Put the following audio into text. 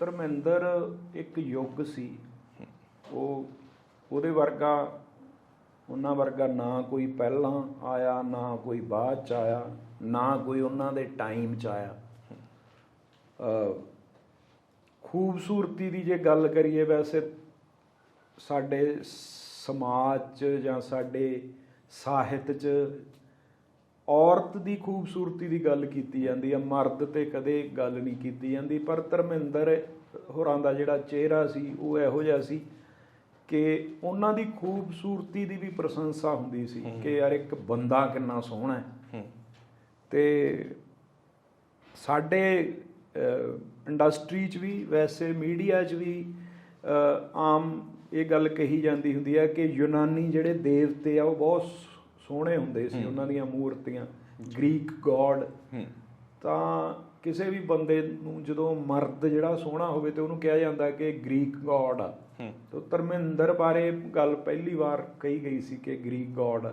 ਧਰਮਿੰਦਰ ਇੱਕ ਯੁੱਗ ਸੀ। ਉਹ ਉਹਦੇ ਵਰਗਾ, ਉਹਨਾਂ ਵਰਗਾ ਨਾ ਕੋਈ ਪਹਿਲਾਂ ਆਇਆ, ਨਾ ਕੋਈ ਬਾਅਦ ਚ ਆਇਆ, ਨਾ ਕੋਈ ਉਹਨਾਂ ਦੇ ਟਾਈਮ ਚ ਆਇਆ। ਖੂਬਸੂਰਤੀ ਦੀ ਜੇ ਗੱਲ ਕਰੀਏ ਵੈਸੇ, ਸਾਡੇ ਸਮਾਜ 'ਚ ਜਾਂ ਸਾਡੇ ਸਾਹਿਤ 'ਚ ਔਰਤ ਦੀ ਖੂਬਸੂਰਤੀ ਦੀ ਗੱਲ ਕੀਤੀ ਜਾਂਦੀ ਹੈ ਮਰਦ ਤੇ ਕਦੇ ਗੱਲ ਨਹੀਂ ਕੀਤੀ ਜਾਂਦੀ ਪਰ ਧਰਮਿੰਦਰ ਹੋਰਾਂ ਦਾ ਜਿਹੜਾ ਚਿਹਰਾ ਸੀ ਉਹ ਇਹੋ ਜਿਹਾ ਸੀ ਕਿ ਉਹਨਾਂ ਦੀ ਖੂਬਸੂਰਤੀ ਦੀ ਵੀ ਪ੍ਰਸ਼ੰਸਾ ਹੁੰਦੀ ਸੀ ਕਿ ਯਾਰ ਇੱਕ ਬੰਦਾ ਕਿੰਨਾ ਸੋਹਣਾ ਹੈ। ਤੇ ਸਾਡੇ ਇੰਡਸਟਰੀ 'ਚ ਵੀ ਵੈਸੇ ਮੀਡੀਆ 'ਚ ਵੀ ਆਮ ਇਹ ਗੱਲ ਕਹੀ ਜਾਂਦੀ ਹੁੰਦੀ ਹੈ ਕਿ ਯੂਨਾਨੀ ਜਿਹੜੇ ਦੇਵਤੇ ਆ ਉਹ ਬਹੁਤ ਸੋਹਣੇ ਹੁੰਦੇ ਸੀ ਉਹਨਾਂ ਦੀਆਂ ਮੂਰਤੀਆਂ ਗ੍ਰੀਕ ਗੋਡ ਤਾਂ ਕਿਸੇ ਵੀ ਬੰਦੇ ਨੂੰ ਜਦੋਂ ਮਰਦ ਜਿਹੜਾ ਸੋਹਣਾ ਹੋਵੇ ਤੇ ਉਹਨੂੰ ਕਿਹਾ ਜਾਂਦਾ ਕਿ ਗ੍ਰੀਕ ਗੋਡ ਆ। ਤਾਂ ਧਰਮਿੰਦਰ ਬਾਰੇ ਗੱਲ ਪਹਿਲੀ ਵਾਰ ਕਹੀ ਗਈ ਸੀ ਕਿ ਗ੍ਰੀਕ ਗੋਡ